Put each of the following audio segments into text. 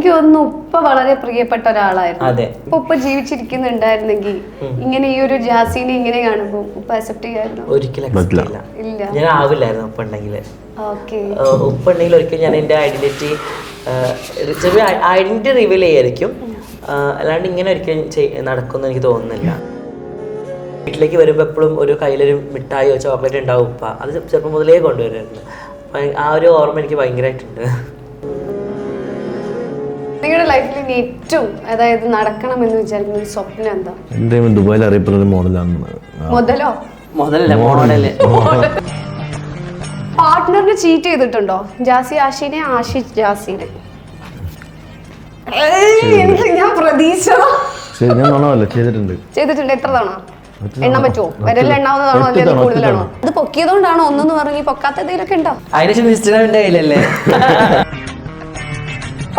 എനിക്ക് തോന്നുന്നു ഉപ്പ വളരെ പ്രിയപ്പെട്ട ഒരാളായിരുന്നു. അതെ. ഇപ്പൊ ഉപ്പ ജീവിച്ചിരിക്കുന്നുണ്ടായിരുന്നെങ്കിൽ ഇങ്ങനെ ഈ ഒരു ജാസിനെ ഇങ്ങനെ കാണുമ്പോൾ ഉപ്പ അക്സെപ്റ്റ് ചെയ്യായിരുന്നു? ഒരിക്കലും ഇല്ല. ഞാൻ ആവില്ലായിരുന്നു ഉപ്പ ഉണ്ടെങ്കിൽ. ഓക്കെ. ഉപ്പ ഉണ്ടെങ്കിൽ ഒരിക്കലും ഞാൻ എന്റെ ഐഡന്റിറ്റി ചെറിയ ഐഡന്റിറ്റി റിവീൽ ചെയ്യായിരിക്കും. അല്ലാണ്ട് ഇങ്ങനെ ഒരിക്കലും നടക്കുമെന്ന് എനിക്ക് തോന്നുന്നില്ല. വീട്ടിലേക്ക് വരുമ്പോൾ എപ്പോഴും ഒരു കയ്യിലൊരു മിഠായിയോ ചോക്ലേറ്റ് ഉണ്ടാവും ഉപ്പ. അത് ചെറുപ്പം മുതലേ കൊണ്ടുവരുമായിരുന്നു. ആ ഒരു ഓർമ്മ എനിക്ക് ഭയങ്കരമായിട്ടുണ്ട്. നിങ്ങളുടെ ലൈഫിൽ ഇനി ഏറ്റവും അതായത് നടക്കണം എന്ന് വിചാരിക്കുന്ന ഒരു സ്വപ്നം എന്താ? എന്റെ ദുബായിൽ അറിയപ്പെടുന്ന ഒരു മോഡലാണ്. മുതലോ? മുതലല്ല മോഡൽ. പാർട്ട്ണറിന് ചീറ്റ് ചെയ്തിട്ടുണ്ടോ? ജാസി ആഷിനെ ആഷി ജാസിനെ? ഞാൻ പ്രതീക്ഷ ഞാൻ നുണമല്ല ചെയ്തിട്ടുണ്ട്. ചെയ്തിട്ടുണ്ട്. എത്ര തവണ? ഒറ്റ എണ്ണാൻ പറ്റുമോ വിരലിൽ എണ്ണാവുന്നതാണോ അല്ലെങ്കിൽ കൂടുതലാണോ? ഇത് പൊക്കിയതുകൊണ്ടാണോ ഒന്നെന്ന് പറഞ്ഞ് പൊക്കാത്ത എന്തെങ്കിലുമൊക്കെ ഉണ്ടോ? അതിനുശേഷം ഇൻസ്റ്റാഗ്രാമിന്റെ കയ്യിലല്ലേ?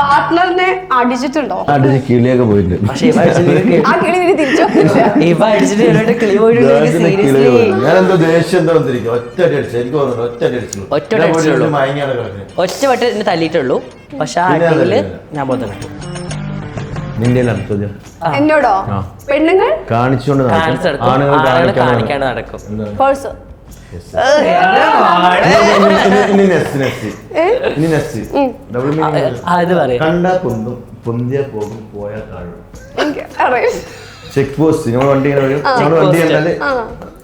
പാർട്ട്ണറിനെ അടിച്ചിട്ടുണ്ടോ? അടിച്ച് കിളിയൊക്കെ പോയിട്ടുണ്ട്. പക്ഷെ ഇവ അടിച്ചിട്ട് ആ കിളി ഇനി തിരിച്ചു? വന്നില്ല ഇവ അടിച്ചിട്ട് ഇവരുടെ കിളി പോയിട്ടുണ്ട് കിളി സീരിയസ്ലി പോയി. എന്തോ ദേഷ്യം എന്തോ വന്നിരിക്കും ഒറ്റ അടി അടിച്ചു. എനിക്ക് തോന്നുന്നു ഒറ്റ അടി അടിച്ചു. ഒറ്റ അടി അടിച്ചുള്ളൂ. മയങ്ങിയാണ് കിടക്കുന്നത്. ഒറ്റ വട്ടം എന്നെ തല്ലിയിട്ടുള്ളൂ. പക്ഷെ ആ പിന്നെ അടിയിൽ അതല്ല. ഞാൻ നിന്റെ എന്നോടോ? പെണ്ണുങ്ങൾ? കാണിച്ചുകൊണ്ട് നടക്കും. നടക്കും. ആണുങ്ങൾ ആളുകൾ കാണിക്കാതെ കാണിക്കാണ്ട് നടക്കും. എന്താണ്? പേഴ്സ് ചെക്ക് പോസ്റ്റ് നമ്മൾ വണ്ടി ഇങ്ങനെ വരും. നമ്മൾ വണ്ടി. കണ്ടാൽ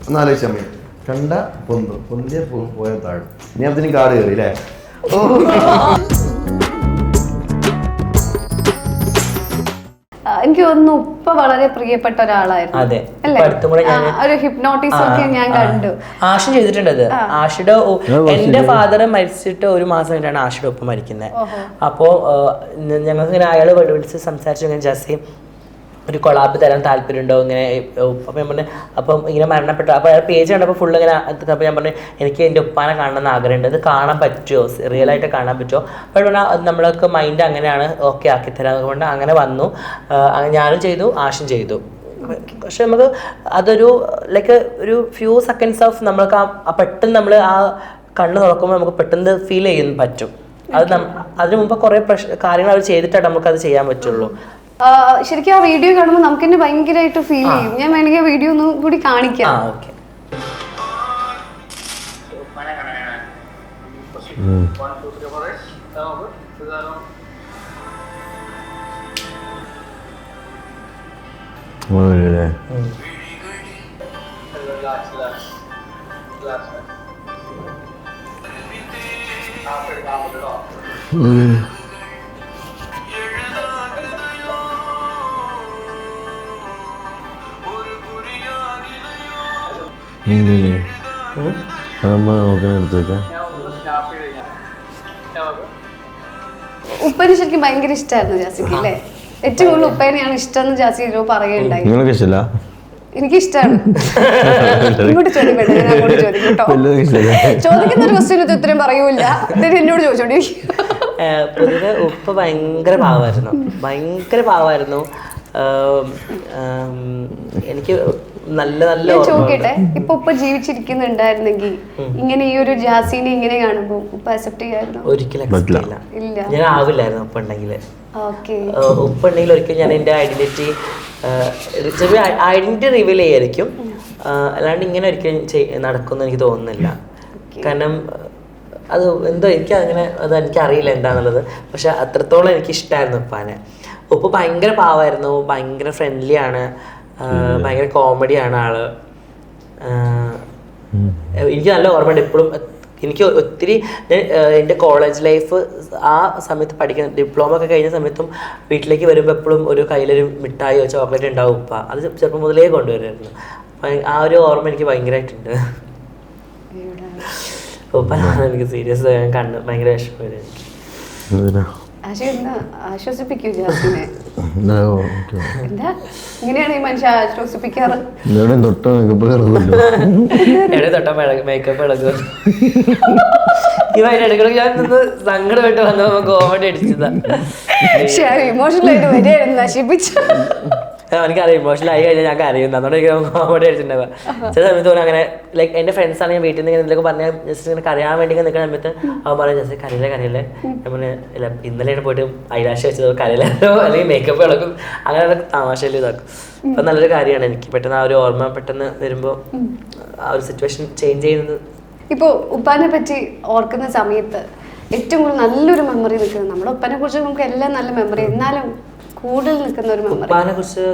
ഒന്ന് സമയം കണ്ട പൊന്തും പൊന്തിയ പോകും പോയ താഴും. ഇനി അപ്പത്തിന് കാറ് കയറി അല്ലേ എനിക്ക് തോന്നുന്നു ഉപ്പ വളരെ പ്രിയപ്പെട്ട ഒരാളായിരുന്നു. അതെ. ഒരു ഹിപ്നോട്ടിസം ഒക്കെ ഞാൻ കണ്ടു. ആഷിൻ ചെയ്തിട്ടുണ്ട് അത്. ആഷിയുടെ എന്റെ ഫാദർ മരിച്ചിട്ട് ഒരു മാസം കഴിഞ്ഞാണ് ആഷിയുടെ ഒപ്പം മരിക്കുന്നത് അപ്പോ ഞങ്ങൾക്ക് ഇങ്ങനെ അയാൾ വിളിച്ച് സംസാരിച്ചു ജസ്റ്റ് ജസി ഒരു കൊളാബ് തരാൻ താല്പര്യമുണ്ടോ ഇങ്ങനെ അപ്പം ഞാൻ പറഞ്ഞു അപ്പം ഇങ്ങനെ മരണപ്പെട്ടു. അപ്പോൾ അയാൾ പേജ് കണ്ടപ്പോൾ ഫുള്ള് ഇങ്ങനെ അപ്പോൾ ഞാൻ പറഞ്ഞു എനിക്ക് എന്റെ ഉപ്പാനെ കാണണമെന്ന് ആഗ്രഹമുണ്ട്. അത് കാണാൻ പറ്റുമോ? റിയൽ ആയിട്ട് കാണാൻ പറ്റുമോ? അപ്പോൾ പറഞ്ഞാൽ നമ്മളൊക്കെ മൈൻഡ് അങ്ങനെയാണ് ഓക്കെ ആക്കി തരാം അതുകൊണ്ട് അങ്ങനെ വന്നു. ഞാനും ചെയ്തു ആഷും ചെയ്തു. പക്ഷെ നമുക്ക് അതൊരു ലൈക്ക് ഒരു ഫ്യൂ സെക്കൻഡ്സ് ഓഫ് നമ്മൾക്ക് ആ- പെട്ടെന്ന് നമ്മൾ ആ കണ്ണ് തുറക്കുമ്പോൾ നമുക്ക് പെട്ടെന്ന് ഫീൽ ചെയ്യാൻ പറ്റും. അത് അതിനു മുമ്പ് കുറേ പ്രശ്ന കാര്യങ്ങൾ അവർ ചെയ്തിട്ടാണ് നമുക്ക് അത് ചെയ്യാൻ പറ്റുള്ളൂ. ശരിക്കും ആ വീഡിയോ കാണുമ്പോൾ നമുക്ക് തന്നെ ഭയങ്കരമായിട്ട് ഫീൽ ചെയ്യും. ഞാൻ വേണമെങ്കിൽ ആ വീഡിയോ ഒന്നും കൂടി ആ കാണിക്കാം ഓക്കെ ഉപ്പനെ ശരിക്കും ഭയങ്കര ഇഷ്ടമായിരുന്നു ജാസിക്ക് അല്ലേ ഏറ്റവും കൂടുതൽ ഉപ്പേനെയാണ് ഇഷ്ടം എന്ന് ജാസി പറയുകയുണ്ടായി. നിങ്ങൾക്ക് ഇഷ്ടമില്ല? എനിക്ക് ഇഷ്ടമാണ് ഇങ്ങോട്ട് ചോദിക്കട്ടെ ഞാൻ അങ്ങോട്ട് ചോദിക്കുന്ന ഒരു ക്വസ്റ്റ്യൻ ഉത്തരം പറയൂല എന്നോട് ചോദിച്ചോണ്ടിരിക്കും പൊതുവെ ഉപ്പ് ഭയങ്കര പാവമായിരുന്നു ഭയങ്കര പാവമായിരുന്നു ആം, എനിക്ക് നല്ല നല്ല ചോദിക്കട്ടെ? ഇപ്പൊ ഉപ്പ ജീവിച്ചിരിക്കുന്നുണ്ടായിരുന്നെങ്കിൽ ഇങ്ങനെ ഈ ഒരു ജാസിനെ ഇങ്ങനെ കാണുമ്പോ ഉപ്പ അക്സെപ്റ്റ് ചെയ്യായിരുന്നു? ഒരിക്കലും ഇല്ല. ഞാൻ ആവില്ലായിരുന്നു ഉപ്പ ഉണ്ടെങ്കിൽ ഉപ്പ ഉണ്ടെങ്കിൽ ഒരിക്കലും ഞാൻ എന്റെ ഐഡന്റിറ്റി ചെറിയ ഐഡന്റിറ്റി റിവീൽ ചെയ്യായിരിക്കും. അല്ലാണ്ട് ഇങ്ങനെ ഒരിക്കലും നടക്കുന്നു നടക്കുമെന്ന് എനിക്ക് തോന്നുന്നില്ല. കാരണം അത് എന്തോ എനിക്ക് അങ്ങനെ അത് എനിക്ക് അറിയില്ല എന്താണുള്ളത് പക്ഷെ അത്രത്തോളം എനിക്ക് ഇഷ്ടമായിരുന്നു ഉപ്പാനെ. ഉപ്പ് ഭയങ്കര പാവമായിരുന്നു ഭയങ്കര ഫ്രണ്ട്ലി ആണ്. ഭയങ്കര കോമഡിയാണ് ആൾ. എനിക്ക് നല്ല ഓർമ്മയുണ്ട്. ഇപ്പോഴും എനിക്ക് ഒത്തിരി ഞാൻ എന്റെ കോളേജ് ലൈഫ് ആ സമയത്ത് പഠിക്കുന്ന ഡിപ്ലോമ ഒക്കെ കഴിഞ്ഞ സമയത്തും വീട്ടിലേക്ക് വരുമ്പോൾ എപ്പോഴും ഒരു കയ്യിലൊരു മിഠായിയോ ചോക്ലേറ്റ് ഉണ്ടാവും ഉപ്പ. അത് ചെറുപ്പം മുതലേ കൊണ്ടുവരുമായിരുന്നു. ആ ഒരു ഓർമ്മ എനിക്ക് ഭയങ്കരമായിട്ടുണ്ട് ഉപ്പ എനിക്ക് സീരിയസ് ഞാൻ കണ്ട് ഭയങ്കര വിഷമം എനിക്ക്. ആശ്വസിപ്പിക്കൂ ജാസിനെ എന്താ ഓക്കെ. എന്താ? ഇങ്ങനെയാണ് ഈ മനുഷ്യ ആശ്വസിപ്പിക്കാറ്? എവിടെയും തൊട്ട് മേക്കപ്പ് കയറുമല്ലോ എവിടെ തൊട്ടാ മേക്കപ്പ് ഇളകുക. ഇവ അതിന്റെ ഇടയ്ക്കിടയ്ക്ക് ഞാൻ നിന്ന് സങ്കടമായിട്ട് വന്നപ്പോൾ കോമഡി അടിച്ചതാ. പക്ഷെ ഇമോഷണൽ ആയിട്ട് വരികയായിരുന്നു നശിപ്പിച്ചു എനിക്കറിയാം. ഇമോഷണൽ ആയി കഴിഞ്ഞാൽ ഞാൻ കരയും. അതുകൊണ്ട് എനിക്ക് കോമഡി അടിച്ചിട്ടുണ്ടാവുക ചില സമയത്ത് പോലും അങ്ങനെ ലൈക്ക് എന്റെ ഫ്രണ്ട്സ് ആണെങ്കിൽ വീട്ടിൽ നിന്ന് എന്തെങ്കിലും പറഞ്ഞാൽ ജസ്റ്റ് ഇങ്ങനെ കരയാൻ വേണ്ടി ഇങ്ങനെ നിൽക്കുന്ന സമയത്ത് അവൻ പറയും ജസ്റ്റ് കരയില്ലേ കരയില്ലേ? ഞാൻ പറഞ്ഞു ഇല്ല ഇന്നലെയാണ് പോയിട്ട് ഐലാഷ് വെച്ചത് കരയിലോ അല്ലെങ്കിൽ മേക്കപ്പ് ഇളക്കും. അങ്ങനെ തമാശയിൽ ഇതാക്കും. അപ്പം നല്ലൊരു കാര്യമാണ് എനിക്ക്. പെട്ടെന്ന് ആ ഒരു ഓർമ്മ പെട്ടെന്ന് വരുമ്പോൾ ആ ഒരു സിറ്റുവേഷൻ ചേഞ്ച് ചെയ്യുന്നത്. ഇപ്പോ ഉപ്പാനെ പറ്റി ഓർക്കുന്ന സമയത്ത് ഏറ്റവും കൂടുതൽ നല്ലൊരു മെമ്മറി നിൽക്കുന്നത് നമ്മുടെ ഉപ്പാനെ കുറിച്ച് നമുക്ക് എല്ലാം നല്ല മെമ്മറി എന്നാലും കൂടുതൽ നിൽക്കുന്ന ഒരു മെമ്മറി ഉപ്പാനെ കുറിച്ച്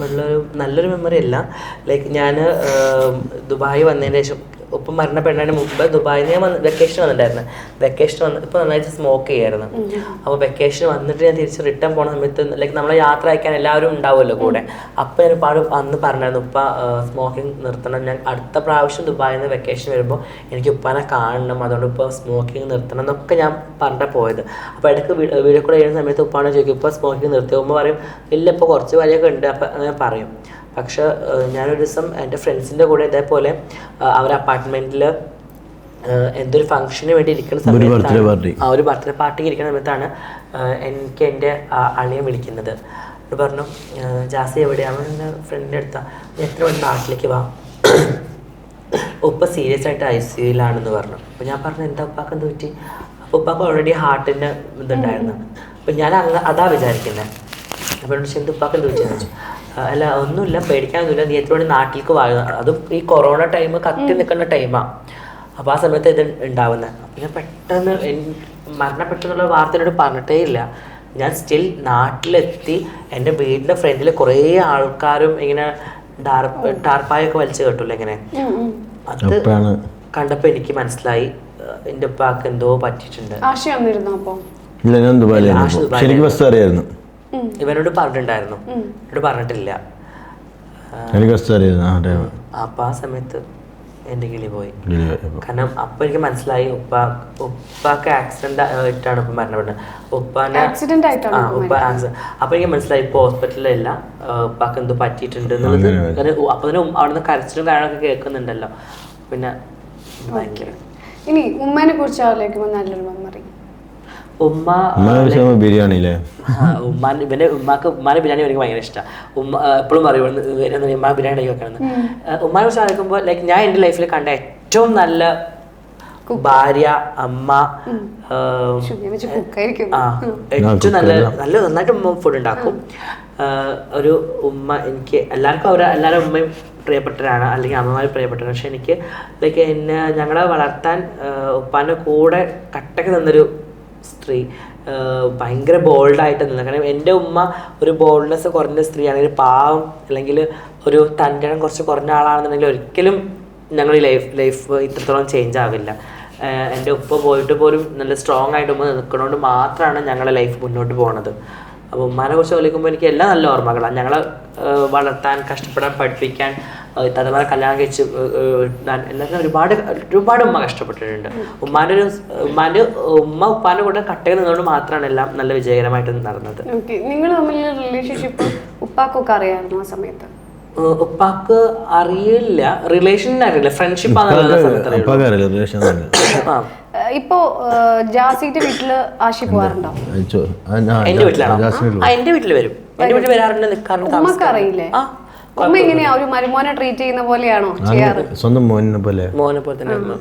നല്ലൊരു നല്ലൊരു മെമ്മറി അല്ല. ലൈക്ക് ഞാൻ ദുബായ് വന്നതിന് ശേഷം ഉപ്പം മരണപ്പെടുന്നതിന് മുമ്പ് ദുബായിൽ ഞാൻ വന്ന് വെക്കേഷൻ വന്നിട്ടായിരുന്നു വെക്കേഷൻ വന്ന് ഇപ്പോൾ നന്നായിട്ട് സ്മോക്ക് ചെയ്യായിരുന്നു. അപ്പോൾ വെക്കേഷൻ വന്നിട്ട് ഞാൻ തിരിച്ച് റിട്ടേൺ പോണ സമയത്ത് ലൈക്ക് നമ്മളെ യാത്ര അയക്കാൻ എല്ലാവരും ഉണ്ടാവുമല്ലോ കൂടെ. അപ്പോൾ ഞാൻ ഒരുപാട് അന്ന് പറഞ്ഞായിരുന്നു ഉപ്പ സ്മോക്കിംഗ് നിർത്തണം. ഞാൻ അടുത്ത പ്രാവശ്യം ദുബായിൽ നിന്ന് വെക്കേഷൻ വരുമ്പോൾ എനിക്ക് ഉപ്പാനെ കാണണം. അതുകൊണ്ട് ഇപ്പോൾ സ്മോക്കിംഗ് നിർത്തണം എന്നൊക്കെ ഞാൻ പറഞ്ഞിട്ട് പോയത്. അപ്പോൾ ഇടയ്ക്ക് വീഡിയോ കൂടെ ചെയ്യുന്ന സമയത്ത് ഉപ്പാണ് ചോദിക്കും ഇപ്പോൾ സ്മോക്കിംഗ് നിർത്തി ഉമ്മ പറയും ഇല്ല ഇപ്പോൾ കുറച്ച് വരെയൊക്കെ ഉണ്ട്. അപ്പം അങ്ങനെ പറയും. പക്ഷെ ഞാനൊരു ദിവസം എന്റെ ഫ്രണ്ട്സിന്റെ കൂടെ ഇതേപോലെ അവർ അപ്പാർട്ട്മെന്റിൽ എന്തൊരു ഫംഗ്ഷന് വേണ്ടി ഇരിക്കുന്ന സമയത്താണ് ആ ഒരു ബർത്ത്ഡേ പാർട്ടിക്ക് ഇരിക്കുന്ന സമയത്താണ് എനിക്ക് എന്റെ അളിയൻ വിളിക്കുന്നത്. അവർ പറഞ്ഞു ജാസി എവിടെയാണ് എന്റെ ഫ്രണ്ടിന്റെ അടുത്താണ് "നീ എത്ര മണി നാട്ടിലേക്ക് വാ? ഉപ്പ സീരിയസ് ആയിട്ട് ഐ സി യുയിലാണെന്ന് പറഞ്ഞു. അപ്പോൾ ഞാൻ പറഞ്ഞു എന്താ ഉപ്പാക്ക് എന്ത് പറ്റി? അപ്പോൾ ഉപ്പാക്ക് ഓൾറെഡി ഹാർട്ടിന് ഇതുണ്ടായിരുന്നു. അപ്പോൾ ഞാൻ അങ്ങ് അതാ വിചാരിക്കുന്നത് അപ്പോൾ എന്നോട് എന്ത് ഉപ്പാക്ക് എന്ത് പറ്റിയെന്ന് ചോദിച്ചു? "ആ, അല്ല ഒന്നുമില്ല പേടിക്കാനൊന്നുമില്ല. നീ എത്ര നാട്ടിലേക്ക് വാ. അതും ഈ കൊറോണ ടൈം കത്തി നിൽക്കുന്ന ടൈമാണ് അപ്പോൾ ആ സമയത്ത് ഇത് ഉണ്ടാവുന്നത് അപ്പം ഞാൻ പെട്ടെന്ന് മരണപ്പെട്ടെന്നുള്ള വാർത്ത എന്നോട് പറഞ്ഞിട്ടേ ഇല്ല. ഞാൻ സ്റ്റിൽ നാട്ടിലെത്തി എന്റെ വീടിന്റെ ഫ്രണ്ടിൽ കുറേ ആൾക്കാരും ഇങ്ങനെ ഡാർപ്പ് ടാർപ്പായൊക്കെ വലിച്ചു കേട്ടില്ല ഇങ്ങനെ. അത് കണ്ടപ്പോൾ എനിക്ക് മനസ്സിലായി എന്റെ ഉപ്പാക്ക് എന്തോ പറ്റിയിട്ടുണ്ട്. ആശ വന്നിരുന്നു അപ്പോൾ ഇല്ല ഞാൻ ദുബായിലായിരുന്നു ആഷ് പക്ഷെ എനിക്ക് അറിയായിരുന്നു ഇവനോട് പറഞ്ഞിട്ടുണ്ടായിരുന്നു. എന്നോട് പറഞ്ഞിട്ടില്ല. അപ്പം ആ സമയത്ത് എന്റെ കിളി പോയി. കാരണം അപ്പൊ എനിക്ക് മനസ്സിലായി ഉപ്പ ഉപ്പാക്ക് ആക്സിഡന്റ് ആയിട്ടാണ് ഇപ്പൊ മരണപ്പെടുന്നത്. ഉപ്പാനെ ആക്സിഡന്റ് ആയിട്ടാണ് ആ ഉപ്പ ആക്സിഡന്റ് എനിക്ക് മനസ്സിലായി ഇപ്പൊ ഹോസ്പിറ്റലിലല്ല ഉപ്പാക്ക് എന്തോ പറ്റിയിട്ടുണ്ട് എന്നുള്ളത് അപ്പം തന്നെ അവിടുന്ന് കരച്ചിലും കാര്യങ്ങളൊക്കെ കേൾക്കുന്നുണ്ടല്ലോ. പിന്നെ ഇനി ഉമ്മേനെ കുറിച്ച് ആലോചിക്കുമ്പോൾ നല്ലൊരു മെമ്മറി ഉമ്മ ഉമ്മ ബിരിയാണി അല്ലേ ആ, ഉമ്മാൻ ഇവന്റെ ഉമ്മാക്ക് ഉമ്മാനെ ബിരിയാണി എനിക്ക് ഭയങ്കര ഇഷ്ടമാണ് ഉമ്മ എപ്പോഴും പറയും ഉമ്മ ബിരിയാണി ഉണ്ടാക്കി വെക്കണമെന്ന് ഉമ്മാനെ കുറിച്ച് ആലോചിക്കുമ്പോൾ ലൈക്ക് ഞാൻ എന്റെ ലൈഫിൽ കണ്ട ഏറ്റവും നല്ല ഭാര്യ അമ്മ ഏറ്റവും നല്ല നല്ല നന്നായിട്ട് ഉമ്മ ഫുഡ് ഉണ്ടാക്കും. ഒരു ഉമ്മ എനിക്ക് എല്ലാവർക്കും അവരെ എല്ലാവരും ഉമ്മയും പ്രിയപ്പെട്ടവരാണ് അല്ലെങ്കിൽ അമ്മമാർ പ്രിയപ്പെട്ടവരാണ്. പക്ഷെ എനിക്ക് ലൈക്ക് എന്നെ ഞങ്ങളെ വളർത്താൻ ഉപ്പാന്റെ കൂടെ കട്ടക്ക് നിന്നൊരു സ്ത്രീ ഭയങ്കര ബോൾഡായിട്ട് നിന്നു. കാരണം എന്റെ ഉമ്മ ഒരു ബോൾഡ്നെസ് കുറഞ്ഞ സ്ത്രീയാണ് ഒരു പാവം അല്ലെങ്കിൽ ഒരു തന്റെ കുറച്ച് കുറഞ്ഞ ആളാണെന്നുണ്ടെങ്കിൽ ഒരിക്കലും ഞങ്ങൾ ലൈഫ് ലൈഫ് ഇത്രത്തോളം ചേഞ്ച് ആവില്ല. എന്റെ ഉപ്പ പോയിട്ട് പോലും നല്ല സ്ട്രോങ് ആയിട്ട് ഉമ്മ നിൽക്കുന്നതുകൊണ്ട് മാത്രമാണ് ഞങ്ങളുടെ ലൈഫ് മുന്നോട്ട് പോകുന്നത് അപ്പോൾ ഉമ്മാനെ കുറിച്ച് ചോദിക്കുമ്പോൾ എനിക്ക് എല്ലാം നല്ല ഓർമ്മകളാണ് ഞങ്ങളെ വളർത്താൻ കഷ്ടപ്പെടാൻ പഠിപ്പിക്കാൻ തലമുറ കല്യാണം കഴിച്ച് എല്ലാത്തിനും ഒരുപാട് ഒരുപാട് ഉമ്മ കഷ്ടപ്പെട്ടിട്ടുണ്ട്. ഉമ്മാന്റെ ഒരു ഉമ്മാന്റെ ഉമ്മ ഉപ്പാന്റെ കൂടെ കട്ടയിൽ നിന്നുകൊണ്ട് മാത്രമാണ് എല്ലാം നല്ല വിജയകരമായിട്ട് നടന്നത്. നിങ്ങൾ തമ്മിലുള്ള റിലേഷൻഷിപ്പ് ഉപ്പാക്കൊക്കെ അറിയാമായിരുന്നു ആ സമയത്ത്? ഉപ്പാക്ക് അറിയില്ല. റിലേഷൻ അറിയില്ല. ഫ്രണ്ട്ഷിപ്പ് ഇപ്പോ ജാസിന്റെ വീട്ടിൽ ആശി പോവാറുണ്ടോ എന്റെ വീട്ടിലാണോ? എന്റെ വീട്ടിൽ വരും. എന്റെ വീട്ടിൽ വരാറുണ്ട് നിൽക്കാറുണ്ട് അറിയില്ലേ? ആ ഉമ്മ എങ്ങനെയാ ഒരു മരുമോനെ ട്രീറ്റ് ചെയ്യുന്ന പോലെയാണോ ചെയ്യാറ്? സ്വന്തം മോനെ പോലെ. മോനെ പോലെ തന്നെ അമ്മ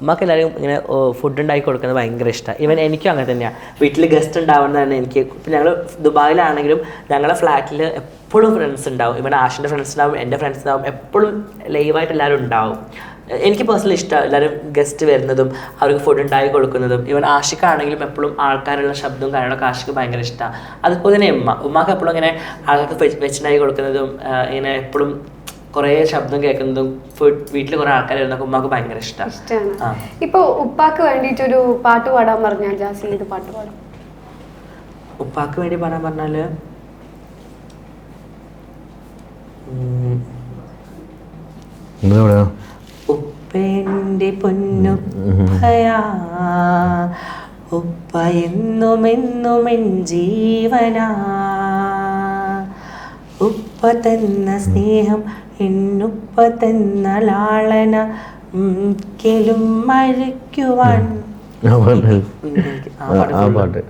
അമ്മയ്ക്ക് എല്ലാവരും ഇങ്ങനെ ഫുഡ് ഉണ്ടാക്കി കൊടുക്കുന്നത് ഭയങ്കര ഇഷ്ടമാണ് ഇവൻ എനിക്കും അങ്ങനെ തന്നെയാണ് വീട്ടിൽ ഗസ്റ്റ് ഉണ്ടാവുന്നത് തന്നെ എനിക്ക്. ഇപ്പം ഞങ്ങൾ ദുബായിലാണെങ്കിലും ഞങ്ങളുടെ ഫ്ലാറ്റിൽ എപ്പോഴും ഫ്രണ്ട്സ് ഉണ്ടാവും. ഇവൻ ആഷിന്റെ ഫ്രണ്ട്സ് ഉണ്ടാവും എന്റെ ഫ്രണ്ട്സ് ഉണ്ടാവും. എപ്പോഴും ലൈവായിട്ട് എല്ലാവരും ഉണ്ടാവും. എനിക്ക് പേഴ്സണലി ഇഷ്ടമാണ് എല്ലാവരും ഗസ്റ്റ് വരുന്നതും അവർക്ക് ഫുഡ് ഉണ്ടാക്കി കൊടുക്കുന്നതും. ഇവൻ ആഷിക്കാണെങ്കിലും എപ്പോഴും ആൾക്കാരുള്ള ശബ്ദവും കാര്യങ്ങളൊക്കെ ആഷിക്ക് ഭയങ്കര ഇഷ്ടമാണ് അതുപോലെ തന്നെ ഉമ്മ. ഉമ്മക്ക് എപ്പോഴും ഇങ്ങനെ ആൾക്കാർക്ക് വെച്ച് വെച്ചുണ്ടാക്കി കൊടുക്കുന്നതും ഇങ്ങനെ എപ്പോഴും കുറേ ശബ്ദം കേൾക്കുന്നതും ഫുഡ് വീട്ടിൽ കുറേ ആൾക്കാർ വരുന്നൊക്കെ ഉമ്മക്ക് ഭയങ്കര ഇഷ്ടമാണ് ഇഷ്ടമാണ് ആ. ഇപ്പൊ ഉപ്പാക്ക് വേണ്ടിയിട്ടൊരു പാട്ട് പാടാൻ പറഞ്ഞാൽ ജാസി ഇത് പാട്ട് പാടും? ഉപ്പാക്ക് വേണ്ടി പാടാൻ പറഞ്ഞാൽ എന്താ നിങ്ങളെവിടെയാ ഉപ്പേന്റെ പൊന്നുപ്പയാ ഉപ്പ ജീവനാ. ഉപ്പ തന്ന സ്നേഹം എന്നുപ്പ തന്ന ലാളന ും മരിക്കുവാൻ. ആ പാട്ട്. ആ പാട്ട് ആ പാട്ട്.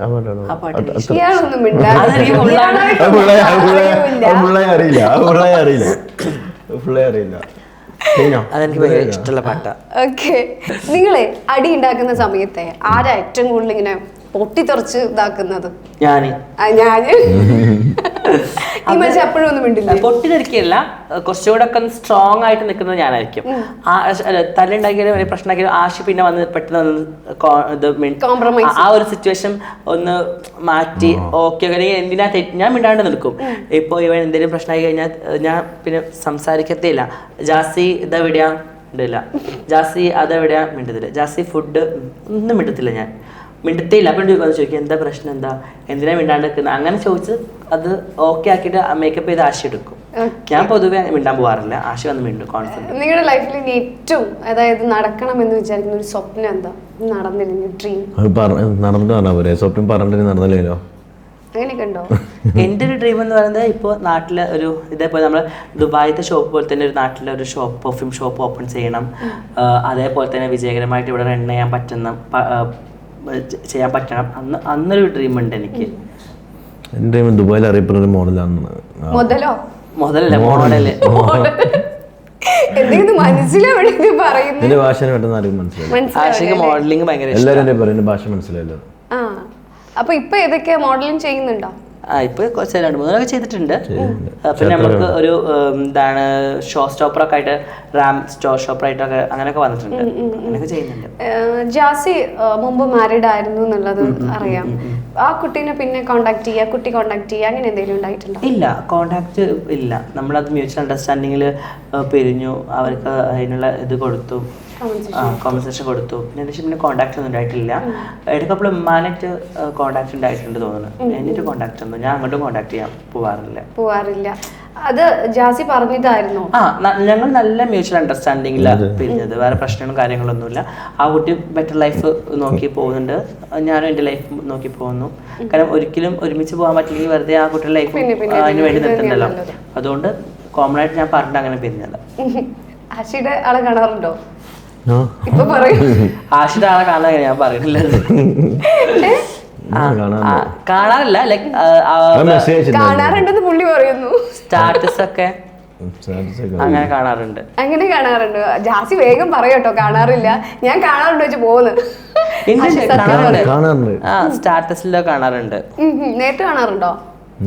ആ പാട്ട് ഇയാളൊന്നും അതെനിക്ക് ഫുള്ളാണ്. ആ പിള്ളേ ആ പിള്ളേ ആ പിള്ളേ അറിയില്ല. അറിയില്ല? അതെനിക്ക് ഭയങ്കര ഇഷ്ടമുള്ള പാട്ടാ. ഓക്കെ. നിങ്ങളെ അടി ഉണ്ടാക്കുന്ന സമയത്തെ ആരാ ഏറ്റവും കൂടുതൽ ഇങ്ങനെ പൊട്ടിത്തെറിച്ച് ഇതാക്കുന്നത്? ഞാൻ. ഞാൻ ഞാൻ. ഈ മനുഷ്യ അപ്പോഴും ഒന്നും മിണ്ടില്ല. പൊട്ടിത്തെറിക്കല്ല കുറച്ചുകൂടെ ഒക്കെ സ്ട്രോങ് ആയിട്ട് നിൽക്കുന്നത് ഞാനായിരിക്കും. തല്ലുണ്ടാക്കിയാലും വലിയ പ്രശ്നമാക്കിയാലും ആശി പിന്നെ വന്ന് പെട്ടെന്ന് ഒന്ന് ഇത് ആ- ഒരു സിറ്റുവേഷൻ ഒന്ന് മാറ്റി ഓക്കെ അല്ലെങ്കിൽ എന്തിനാ തെറ്റ്? ഞാൻ മിണ്ടാണ്ട് നിൽക്കും. ഇപ്പോൾ ഇവൻ എന്തെങ്കിലും പ്രശ്നമായി കഴിഞ്ഞാൽ ഞാൻ പിന്നെ സംസാരിക്കത്തേ ഇല്ല ജാസി ഇതെവിടെയാ? മിണ്ടില്ല. ജാസി അതെവിടെയാ? മിണ്ടത്തില്ല. ജാസി ഫുഡ് ഒന്നും മിണ്ടത്തില്ല ഞാൻ. മിണ്ടത്തേ ഇല്ല. അപ്പം വന്ന് ചോദിക്കും? എന്താ പ്രശ്നം? എന്താ? എന്തിനാ മിണ്ടാണ്ട് നിൽക്കുന്നത് അങ്ങനെ ചോദിച്ച് അത് ഓക്കെ ആക്കിയിട്ട് മേക്കപ്പ് ചെയ്ത് ആശ എടുക്കും. ഞാൻ പൊതുവെ മിണ്ടാൻ പോവാറില്ല. ആശ വന്ന് മിണ്ടും കോൺഫിഡൻസ് നിങ്ങളുടെ ലൈഫിൽ ഇനി ഏറ്റവും അതായത് നടക്കണം എന്ന് വിചാരിക്കുന്ന ഒരു സ്വപ്നം എന്താ? നടന്നില്ലെങ്കിൽ ഡ്രീം അത് പറഞ്ഞ നടന്നിട്ട് പറഞ്ഞാ പോരെ. സ്വപ്നം പറഞ്ഞിട്ട് നടന്നില്ലല്ലോ അങ്ങനെയൊക്കെ ഉണ്ടോ? എന്റെ ഒരു ഡ്രീം എന്ന് പറയുന്നത് ഇപ്പോൾ നാട്ടിലെ ഒരു ഇതേപോലെ നമ്മൾ ദുബായിത്തെ ഷോപ്പ് പോലെ തന്നെ ഒരു നാട്ടിലെ ഒരു ഷോപ്പ് പെർഫ്യൂം ഷോപ്പ് ഓപ്പൺ ചെയ്യണം. അതേപോലെ തന്നെ വിജയകരമായിട്ട് ഇവിടെ റൺ ചെയ്യാൻ പറ്റുന്ന ചെയ്യാൻ പറ്റണം. അന്ന് അന്നൊരു ഡ്രീം ഉണ്ട് എനിക്ക്. എന്റെ ദുബായിൽ അറിയപ്പെടുന്ന ഒരു മോഡലാണ് മുതലോ? മുതലല്ല മോഡൽ. ഭാഷ പെട്ടെന്ന് മനസ്സിലായി മനസ്സിലാവില്ല. മോഡലിംഗ് ഭയങ്കര എല്ലാവരും പറയുന്ന ഭാഷ മനസ്സിലായല്ലോ അപ്പൊ ഇപ്പൊ ഏതൊക്കെയാ മോഡലിംഗ് ചെയ്യുന്നുണ്ടോ? ആ ഇപ്പൊ കുറച്ച് രണ്ട് മൂന്നൊക്കെ ചെയ്തിട്ടുണ്ട്. പിന്നെ നമുക്ക് ഒരു എന്താണ് ഷോ സ്റ്റോപ്പറൊക്കെ ആയിട്ട് റാം സ്റ്റോ സ്റ്റോപ്പറായിട്ടൊക്കെ അങ്ങനെയൊക്കെ വന്നിട്ടുണ്ട്. അങ്ങനെയൊക്കെ ചെയ്യുന്നുണ്ട്. ജാസി മുമ്പ് മാരീഡ് ആയിരുന്നു എന്നുള്ളത് അറിയാം. ആ കുട്ടീനെ പിന്നെ കോണ്ടാക്ട് ചെയ്യുക കുട്ടി കോണ്ടാക്ട് ചെയ്യുക അങ്ങനെ എന്തെങ്കിലും ഉണ്ടായിട്ടുണ്ടോ? ഇല്ല കോണ്ടാക്ട് ഇല്ല. നമ്മളത് മ്യൂച്വൽ അണ്ടർസ്റ്റാൻഡിങ്ങിൽ പിരിഞ്ഞു. അവർക്ക് അതിനുള്ള ഇത് കൊടുത്തു. ആ കോമ്പൻസേഷൻ കൊടുത്തു. പിന്നെ എന്താ പിന്നെ കോണ്ടാക്ട് ഒന്നും ഉണ്ടായിട്ടില്ല. ഇടയ്ക്കപ്പോൾ ഉമ്മാനായിട്ട് കോണ്ടാക്ട് ഉണ്ടായിട്ടുണ്ട് തോന്നുന്നു. എന്നിട്ട് കോണ്ടാക്ട് ഒന്നും ഞാൻ അങ്ങോട്ടും കോണ്ടാക്ട് ചെയ്യാൻ പോവാറില്ല. പോവാറില്ല. അത് ജാസി പറഞ്ഞതായിരുന്നു. ആ ഞങ്ങൾ നല്ല മ്യൂച്വൽ അണ്ടർസ്റ്റാൻഡിങ്ങിലാണ് പിരിഞ്ഞത്. വേറെ പ്രശ്നങ്ങളും കാര്യങ്ങളൊന്നുമില്ല. ആ കുട്ടി ബെറ്റർ ലൈഫ് നോക്കി പോകുന്നുണ്ട്. ഞാനും എന്റെ ലൈഫ് നോക്കി പോകുന്നു. കാരണം ഒരിക്കലും ഒരുമിച്ച് പോകാൻ പറ്റില്ലെങ്കിൽ വെറുതെ ആ കുട്ടിയുടെ ലൈഫ് അതിന് വേണ്ടി നിർത്തണ്ടല്ലോ. അതുകൊണ്ട് കോമൺ ആയിട്ട് ഞാൻ പറഞ്ഞിട്ട് അങ്ങനെ പിരിഞ്ഞത്. ആശിയുടെ ആളെ കാണാറുണ്ടോ? ആ. ഇപ്പൊ പറയൂ. ആശിത ആളെ കാണാൻ ഞാൻ കാണാൻ കാണാറില്ല. ലൈക് കാണാറുണ്ടെന്ന് പുള്ളി പറയുന്നു. സ്റ്റാറ്റസ് ഒക്കെ അങ്ങനെ കാണാറുണ്ട്. അങ്ങനെ കാണാറുണ്ട്. ജാസി വേഗം പറയട്ടോ കാണാറില്ല. ഞാൻ കാണാറുണ്ട് വെച്ച് പോകുന്നു സത്യം കാണാറുണ്ട്. നേരിട്ട് കാണാറുണ്ടോ?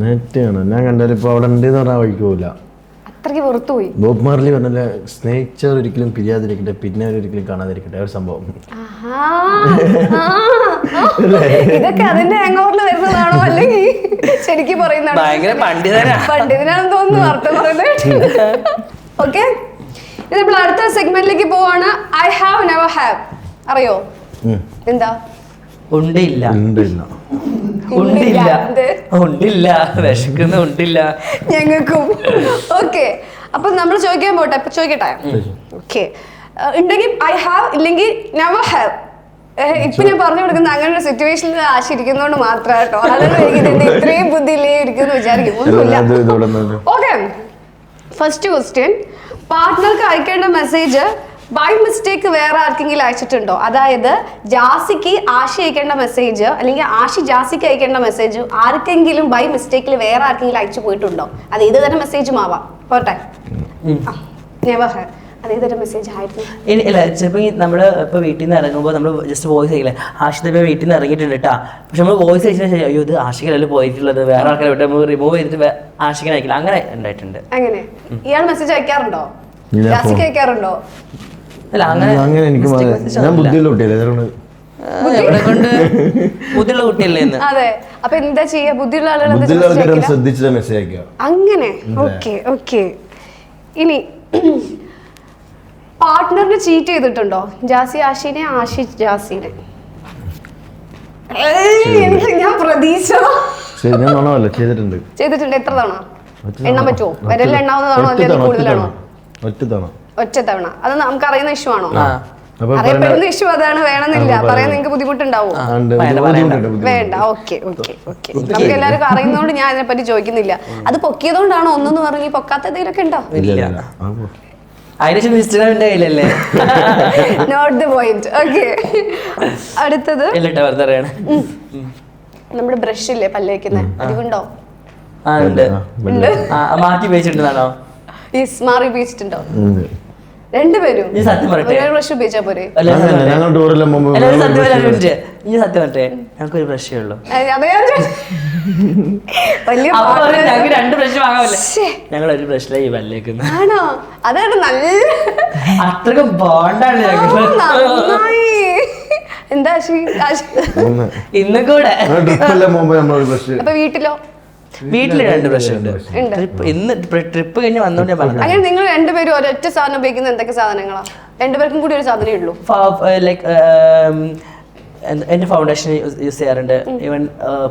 നെറ്റ് ആണ് ഞാൻ കണ്ടാലും ഇപ്പൊ അവിടെ ഉണ്ട് എന്ന് പറഞ്ഞാൽ വഴിക്ക് പോകില്ല അത്രയ്ക്ക് വെറുത്തുപോയി. പോയി ബോബ് മാർലി പറഞ്ഞ സ്നേഹിച്ചവർ ഒരിക്കലും പിരിയാതിരിക്കട്ടെ പിന്നെ ഒരിക്കലും കാണാതിരിക്കട്ടെ ഒരു സംഭവം. ആഹാ. ഇതൊക്കെ അതിന്റെ ഹാങ് ഓവറിൽ വരുന്നതാണോ? അല്ലെങ്കിൽ ശരിക്കും പറയുന്നതാണോ? പണ്ഡിതനാണെന്ന് തോന്നുന്നു അർത്ഥം പറയുന്നത് ഓക്കെ നമ്മൾ അടുത്ത സെഗ്മെന്റിലേക്ക് പോവാണ്. ഐ ഹാവ് നെവർ ഹാവ് അറിയോ? എന്താ? ഉണ്ടില്ല. ഉണ്ടില്ല. ഉണ്ടില്ല. ഉണ്ടില്ല. വിശക്കുന്ന ഉണ്ടില്ല. ഞങ്ങൾക്കും. ഓക്കെ. അപ്പൊ നമ്മൾ ചോദിക്കാൻ പോട്ടെ. അപ്പൊ ചോദിക്കട്ടെ? ഓക്കെ. ഉണ്ടെങ്കിൽ ഐ ഹാവ് ഇല്ലെങ്കിൽ നെവർ ഹാവ് ഇപ്പൊ ഞാൻ പറഞ്ഞു കൊടുക്കുന്ന അങ്ങനെ ഒരു സിറ്റുവേഷനിൽ ആശിരിക്കുന്നോണ്ട് മാത്രം കേട്ടോ. അതാണ് എനിക്ക് ഇത്രയും ബുദ്ധിയിലേ ഇരിക്കുന്നു വിചാരിക്കും. ഒന്നുമില്ല. ഓക്കെ. ഫസ്റ്റ് ക്വസ്റ്റ്യൻ പാർട്ട്ണർക്ക് അയക്കേണ്ട മെസ്സേജ് ബൈ മിസ്റ്റേക്ക് വേറെ ആർക്കെങ്കിലും അയച്ചിട്ടുണ്ടോ? അതായത് ജാസിക്ക് ആശി അയക്കേണ്ട മെസ്സേജ് അല്ലെങ്കിൽ ആശി ജാസിക്ക് അയക്കേണ്ട മെസ്സേജ് ആർക്കെങ്കിലും ബൈ മിസ്റ്റേക്കിൽ വേറെ ആർക്കെങ്കിലും അയച്ചു പോയിട്ടുണ്ടോ? അത് ഏത് തരം മെസ്സേജും ആവാം. പോട്ടെ. നെവർ ഇപ്പൊ ഇല്ല ചിലപ്പോൾ നമ്മൾ ഇപ്പോൾ വീട്ടിൽ നിന്ന് ഇറങ്ങുമ്പോൾ നമ്മൾ ജസ്റ്റ് വോയിസ് അയക്കില്ലേ? ആശി ഇപ്പോൾ വീട്ടിൽ നിന്ന് ഇറങ്ങിയിട്ടുണ്ട് കേട്ടാ പക്ഷെ നമ്മൾ വോയിസ് അയച്ചാൽ ശരി അയ്യോ ഇത് ആഷിക്കലല്ലേ പോയിട്ടുള്ളത്? വേറെ ആൾക്കാരെ വിട്ട് നമ്മൾ റിമൂവ് ചെയ്തിട്ട് ആഷിക്കനെ അയക്കില്ല. അങ്ങനെ ഉണ്ടായിട്ടുണ്ട്. അങ്ങനെ. ഇയാൾ മെസ്സേജ് അയക്കാറുണ്ടോ? ജാസിക്ക് അയക്കാറുണ്ടോ? അങ്ങനെ അങ്ങനെ എനിക്ക് ഞാൻ. ബുദ്ധിയുള്ള കുട്ടിയല്ലേ ബുദ്ധിയുള്ള അതെ അപ്പൊ എന്താ ചെയ്യാ? ബുദ്ധിയുള്ള ആളുകൾ? ശ്രദ്ധിച്ചിട്ട് മെസ്സേജ് അയക്കുക അങ്ങനെ ഓക്കെ ഓക്കെ. ഇനി പാർട്ട്ണറിന് ചീറ്റ് ചെയ്തിട്ടുണ്ടോ? ജാസി ആഷിനെ ആഷി ജാസിനെ? എനിക്ക് ഞാൻ പ്രതീക്ഷ ചെയ്തിട്ടുണ്ട്. ചെയ്തിട്ടുണ്ട്. എത്ര തവണ? എണ്ണാൻ. പറ്റുമോ വരല്ലോ വിരലിൽ എണ്ണാവുന്നതാണോ അല്ലെങ്കിൽ കൂടുതലാണോ. ഒറ്റ തവണ. ഒറ്റ തവണ. അത് നമുക്ക് അറിയുന്ന ഇഷ്യൂ ആണോ അറിയപ്പെടുന്ന ഇഷ്യൂ അതാണ് വേണമെന്നില്ല. പറയാൻ പറയാം. നിങ്ങൾക്ക് ബുദ്ധിമുട്ടുണ്ടാവും? വേണ്ട. Okay okay okay. നമുക്ക് എല്ലാവർക്കും അറിയുന്നതുകൊണ്ട് ഞാൻ അതിനെപ്പറ്റി ചോദിക്കുന്നില്ല. അത് പൊക്കിയതുകൊണ്ടാണോ? ഒന്നെന്ന് പറഞ്ഞു പൊക്കാത്ത എന്തെങ്കിലുമൊക്കെ ഉണ്ടോ. കയ്യിലല്ലേ? നോട്ട് ദ പോയിന്റ് ഓക്കെ അടുത്തത്. ഇല്ലട്ടോ വെറുതെ അറിയണേ നമ്മുടെ ബ്രഷ് ഇല്ലേ പല്ലേക്കുന്നത് അതിവുണ്ടോ? ആ ഉണ്ട്. ആ, മാറ്റി ഉപയോഗിച്ചിട്ടുണ്ടാണോ ഈ മാറി ഉപയോഗിച്ചിട്ടുണ്ടോ? ഉണ്ട്. രണ്ടുപേരും. നീ സത്യം പറയട്ടെ. ഒരു ബ്രഷ് ഉപയോഗിച്ചാ പോരെ? അല്ല, സത്യം ഞങ്ങൾ സത്യം വെള്ളം പറയാൻ ഒഴിച്ച് സത്യം പറഞ്ഞേ ഞങ്ങൾക്ക് ഒരു ബ്രഷേ ഉള്ളൂ അത് അത്. ഞാൻ ചോ- വലിയ അപ്പൊ പാട്ട് ഞങ്ങൾക്ക് രണ്ട് ബ്രഷ് വാങ്ങാമല്ലേ ശ്ശേ, ഞങ്ങൾ ഒരു ബ്രഷിലായി ഈ പല്ലേക്കുന്നത് ആണോ? അതാണ് നല്ല അത്രയ്ക്ക് ബോണ്ടാണ് ആ, ഞങ്ങൾ നന്നായി. എന്താ ആശി ആശി ഒന്ന്. ഇന്നും കൂടെ. ട്രിപ്പെല്ലാം നമ്മളൊരു ബ്രഷ് അപ്പൊ വീട്ടിലോ? വീട്ടിൽ രണ്ട് ബ്രഷ് ഉണ്ട്. ഉണ്ട്. ട്രിപ്പ് ഇന്ന് ട്രിപ്പ് കഴിഞ്ഞ് വന്നോണ്ട് ഞാൻ പറഞ്ഞു അങ്ങനെ നിങ്ങൾ രണ്ടുപേരും ഒരൊറ്റ സാധനം ഉപയോഗിക്കുന്ന എന്തൊക്കെ സാധനങ്ങളാ? രണ്ടുപേർക്കും കൂടി ഒരു സാധനമേ ഉള്ളൂ. ലൈക്ക് എന്റെ ഫൗണ്ടേഷൻ യൂസ് ചെയ്യാറുണ്ട്. ഈവൻ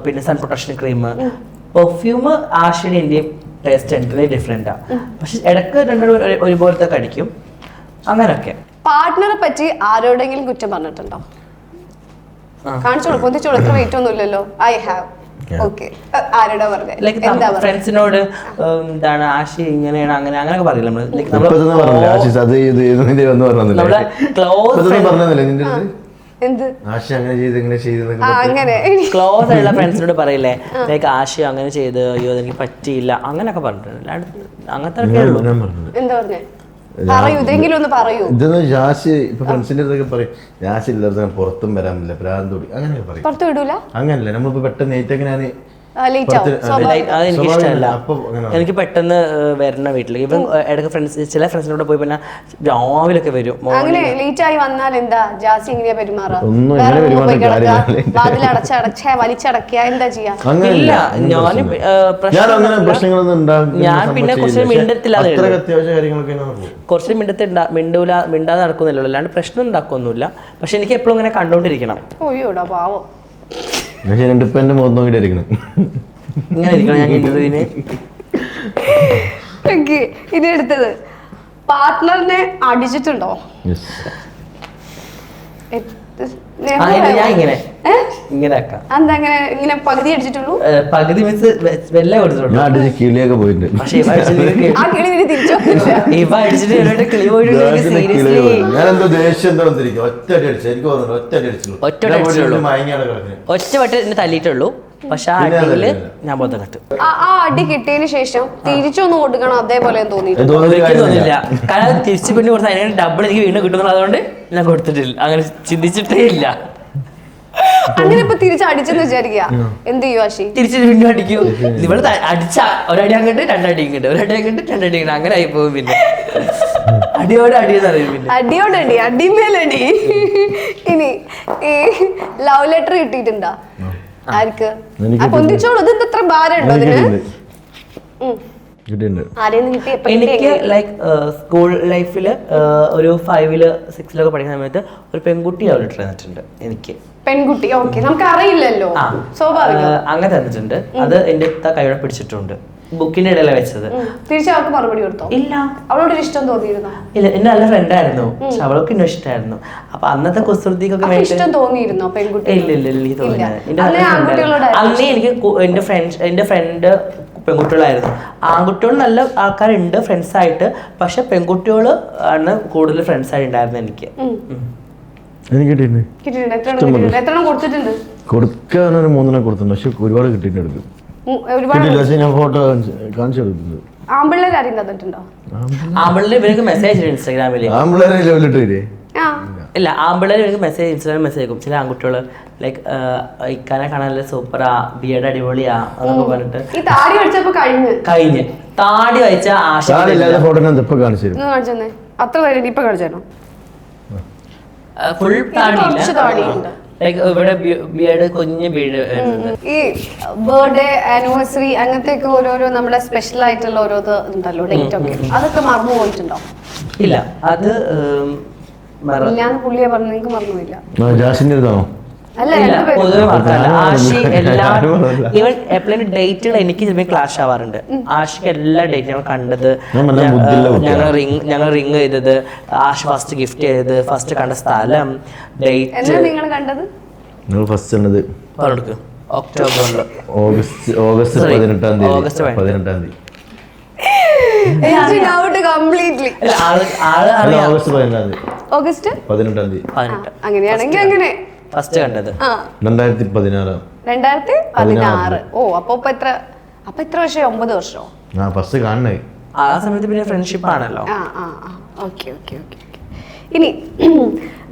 പിന്നെ സൺ പ്രൊട്ടക്ഷൻ ക്രീം പെർഫ്യൂം ആഷിന് എന്റെയും ടേസ്റ്റ് എന്റർലി ഡിഫറെന്റാ പക്ഷെ ഇടയ്ക്ക് രണ്ടുപേരും ഒരു- ഒരുപോലത്തെ കടിക്കും. അങ്ങനൊക്കെ. പാർട്ട്ണറെ പറ്റി ആരോടെങ്കിലും കുറ്റം പറഞ്ഞിട്ടുണ്ടോ. കാണിച്ചോളൂ കൊന്തിച്ചോളൂ എത്ര വെയിറ്റ് ഒന്നും ഇല്ലല്ലോ. I have Yeah. ഓക്കെ ആരോടാ ലൈക്ക് ഫ്രണ്ട്സിനോട് എന്താണ് ആഷി ഇങ്ങനെയാണ് അങ്ങനെ അങ്ങനെയൊക്കെ പറയില്ല നമ്മൾ? നമ്മളെ ക്ലോസ് ആയിട്ടുള്ള ഫ്രണ്ട്സിനോട് പറയില്ലേ? ലൈക്ക് ആഷി അങ്ങനെ ചെയ്ത് അയ്യോ എനിക്ക് പറ്റിയില്ല. അങ്ങനെയൊക്കെ പറഞ്ഞിട്ടുണ്ട്. അങ്ങനത്തെ ഉള്ളൂ. ഞാൻ ഇതെന്ന് ജാസി ഇപ്പൊ ഫ്രണ്ട്സിന്റെ അടുത്തൊക്കെ പറയും ജാസി ഇല്ലാത്ത പുറത്തും വരാൻ പറ്റില്ല പ്രാന്തോടി അങ്ങനെയൊക്കെ പറയും. അങ്ങനല്ല നമ്മളിപ്പോ പെട്ടെന്ന് ഞാൻ ലേറ്റ് ആവും. പുറത്ത് അത് എനിക്ക് ഇഷ്ടമല്ല. എനിക്ക് പെട്ടെന്ന് വരണ വീട്ടിലേക്ക് ഇപ്പം ഇടയ്ക്ക് ഫ്രണ്ട്സ് ചില ഫ്രണ്ട്സിനോട് പോയി പിന്നെ രാവിലെ ഒക്കെ വരും അങ്ങനെ ലേറ്റ് ആയി വന്നാൽ എന്താ? ജാസി വലിച്ചടക്കുക എന്താ ചെയ്യാ? ഇല്ല ഞാൻ ഞാൻ അങ്ങനെ പ്രശ്നങ്ങളൊന്നും ഉണ്ടാകുന്ന ഞാൻ പിന്നെ കുറച്ച് നോക്കും. കുറച്ച് മിണ്ടത്തി മിണ്ടൂല മിണ്ടാതെ നടക്കുന്നില്ലല്ലോ. അല്ലാണ്ട് പ്രശ്നം ഉണ്ടാക്കൊന്നുമില്ല. പക്ഷെ എനിക്ക് എപ്പോഴും ഇങ്ങനെ കണ്ടോണ്ടിരിക്കണം. ഓയോടാ പാവം. പക്ഷേ രണ്ട് ഇപ്പൊ ഇരിക്കണം ഇങ്ങനെ ഇരിക്കണം ഞാൻ ഇന്റർവ്യൂവിന് ഓക്കെ ഇനി എടുത്തത്. പാർട്ട്ണറിനെ അടിച്ചിട്ടുണ്ടോ? എത്- ആ ഇത് ഞാൻ ഇങ്ങനെ? ഇങ്ങനെ ആക്കാം എന്താ അങ്ങനെ ഇങ്ങനെ പകുതി അടിച്ചിട്ടുള്ളൂ? പകുതി മിസ് വെല്ല കൊടുത്തിട്ടുണ്ട്. ഞാൻ അടിച്ച് കിളിയൊക്കെ പോയിട്ടുണ്ട്. പക്ഷെ ഇവ അടിച്ചിട്ട് ആ കിളി പിന്നെ തിരിച്ചു വന്നില്ല. ഇവ അടിച്ചിട്ട് ഇവരുടെ കിളി പോയിട്ടുണ്ട് സീരിയസ്ലി എന്തോ ദേഷ്യം എന്തോ വന്നിരിക്കും ഒറ്റ അടിച്ചു. എനിക്ക് തോന്നുന്നു ഒറ്റ അടിച്ചു. ഒറ്റ അടി ഞാൻ പോയിട്ട് അടിച്ചുള്ളൂ. മയങ്ങിയാണ് കിടക്കുന്നത് ഒറ്റ വട്ടം എന്നെ തല്ലിയിട്ടുള്ളൂ. പക്ഷെ ആ പിന്നെ ഞാൻ ബോധം കെട്ടു ആ ആ അടി കിട്ടിയതിന് ശേഷം തിരിച്ചൊന്ന് കൊടുക്കണം അതേപോലെ തോന്നുന്ന തോന്നില്ല കാര്യമില്ല. കാരണം തിരിച്ചു പിന്നെ കുറച്ച് അതിന് ഡബിൾ എനിക്ക് വീണ്ടും കിട്ടുന്നത് അതുകൊണ്ട് ഞാൻ കൊടുത്തിട്ടില്ല. അങ്ങനെ ചിന്തിച്ചിട്ടേ ഇല്ല. അങ്ങനെ ഇപ്പൊ തിരിച്ചു അടിച്ചെന്ന് വിചാരിക്കുക. എന്ത് ചെയ്യും ആശി? തിരിച്ച് വീണ്ടും അടിക്കൂ. ഇവിടെ അടിച്ച ഒരടി അങ്ങോട്ട് രണ്ടടി ഇങ്ങോട്ട്. ഒരടി അങ്ങോട്ട് രണ്ടടി ഇങ്ങോട്ട്. അങ്ങനെ ആയി പോകും പിന്നെ. അടിയോടെ അടിയെന്ന് അറിയും പിന്നെ. അടിയോടടി അടിമേലടി ഇനി ഈ ലവ് ലെറ്റർ കിട്ടിയിട്ടുണ്ടോ? ആർക്ക്? എനിക്ക് ആ പൊന്തിച്ചോളൂ. ഇത് ഇത്ര ഭാരമുണ്ടോ അതിന്. ഉം. എനിക്ക്? ലൈക്ക് സ്കൂൾ ലൈഫിൽ ഒരു ഫൈവിൽ സിക്സിലൊക്കെ പഠിക്കുന്ന സമയത്ത് ഒരു പെൺകുട്ടി അവൾ തന്നിട്ടുണ്ട് എനിക്ക്. പെൺകുട്ടി ഓക്കെ നമുക്ക് അറിയില്ലല്ലോ. സ്വാഭാവികം. അങ്ങനെ തന്നിട്ടുണ്ട്. അത് എന്റെ കൈയോടെ പിടിച്ചിട്ടുണ്ട്. ബുക്കിന്റെ ഇടയിലാണ് വെച്ചത്. തിരിച്ചു അവൾക്ക് മറുപടി കൊടുത്തോ? ഇല്ല. അവളോട് ഇഷ്ടം തോന്നിയിരുന്നു? ഇല്ല എന്റെ നല്ല ഫ്രണ്ട് ആയിരുന്നു. പക്ഷെ അവൾക്ക് എന്നെ ഇഷ്ടമായിരുന്നു. അപ്പൊ അന്നത്തെ കുസൃതിക്കൊക്കെ ഇഷ്ടം തോന്നിയിരുന്നോ പെൺകുട്ടി ഇല്ല ഇല്ല ഇല്ല തോന്നില്ല. അന്നേ എനിക്ക് എന്റെ ഫ്രണ്ട് എന്റെ ഫ്രണ്ട് പെൺകുട്ടികളായിരുന്നു. ആൺകുട്ടികൾ നല്ല ആൾക്കാരുണ്ട് ഫ്രണ്ട്സ് ആയിട്ട്. പക്ഷെ പെൺകുട്ടികൾ ആണ് കൂടുതൽ ഫ്രണ്ട്സ് ആയിട്ട് ഉണ്ടായിരുന്നത് എനിക്ക്. എനിക്ക് കിട്ടിയിട്ടുണ്ട്. കൊടുക്കാൻ ഒരു മൂന്നെണ്ണം കൊടുത്തിട്ടുണ്ട്. പക്ഷെ ഒരുപാട് കിട്ടിയിട്ടുണ്ട് ഞാൻ ഫോട്ടോ കാണിച്ചു കൊടുക്കുന്നത് ആമ്പിള്ളേർ ഇവർക്ക് മെസ്സേജ് ഇൻസ്റ്റാഗ്രാമിൽ ആമ്പിള്ളേരെ ഇല്ല ആമ്പിള്ളേർ എനിക്ക് മെസ്സേജ് ഇൻസ്റ്റാഗ്രാം മെസ്സേജ് അയക്കും. ചില ആൺകുട്ടികൾ ലൈക്ക് ഇക്കാനെ കാണാനല്ല സൂപ്പറാ ബിയഡ് അടിപൊളിയാ എന്നൊക്കെ പറഞ്ഞിട്ട്. ഈ താടി അടിച്ചപ്പോ കഴിഞ്ഞ്. കഴിഞ്ഞ്. താടി വായിച്ച ആശ ഫോട്ടോ കാണിച്ചു അത്ര ഇപ്പൊ ഫുൾ കുറച്ച് താടിയുണ്ട്. ലൈക്ക് ഇവിടെ ബിയഡ് കുഞ്ഞ് ബിയഡ് ഈ ബർത്ത്ഡേ ആനിവേഴ്സറി അങ്ങനത്തെ ഒക്കെ ഓരോരോ നമ്മുടെ സ്പെഷ്യൽ ആയിട്ടുള്ള ഓരോ ഉണ്ടല്ലോ ഡേറ്റ് ഒക്കെ. അതൊക്കെ മറന്നു പോയിട്ടുണ്ടോ? ഇല്ല അത് ഇല്ലാന്ന് പുള്ളിയെ പറഞ്ഞു നിങ്ങൾക്ക് മറന്നുമില്ല ജാസിന്റെ അടുത്താണോ. ഈവൻ എപ്പോഴും ഡേറ്റുകൾ എനിക്ക് ചിലപ്പോൾ ക്ലാഷ് ആവാറുണ്ട്. ആഷിക്ക് എല്ലാ ഡേറ്റ് ഞങ്ങൾ കണ്ടത്. ഞങ്ങൾ റിങ് ഞങ്ങൾ റിങ് ചെയ്തത്. ആഷ് ഫസ്റ്റ് ഗിഫ്റ്റ് ചെയ്തത്. ഫസ്റ്റ് കണ്ട സ്ഥലം ഡേറ്റ് എന്നാ നിങ്ങൾ കണ്ടത്? നിങ്ങൾ ഫസ്റ്റ് കണ്ടത് ഓഗസ്റ്റ് ഓഗസ്റ്റ് പതിനെട്ടാം തീയതി. ഓഗസ്റ്റ് പതിനെട്ട്. തീയതി. കംപ്ലീറ്റ്ലി ഓഗസ്റ്റ് പതിനെട്ടാം തീയതി. ഓഗസ്റ്റ്? പതിനെട്ടാം തീയതി. പതിനെട്ട്. അങ്ങനെയാണെങ്കിൽ അങ്ങനെ ഫസ്റ്റ് കണ്ടത്. രണ്ടായിരത്തി പതിനാറ്. രണ്ടായിരത്തി പതിനാറ്. ഓ അപ്പൊ ഇപ്പൊ എത്ര അപ്പൊ എത്ര വർഷം ഒമ്പത് വർഷമോ? ആ ഫസ്റ്റ് കാണണേ ആ സമയത്ത് പിന്നെ ഫ്രണ്ട്ഷിപ്പ് ആണല്ലോ. ആ ആ ഓക്കെ ഓക്കെ ഓക്കെ ഇനി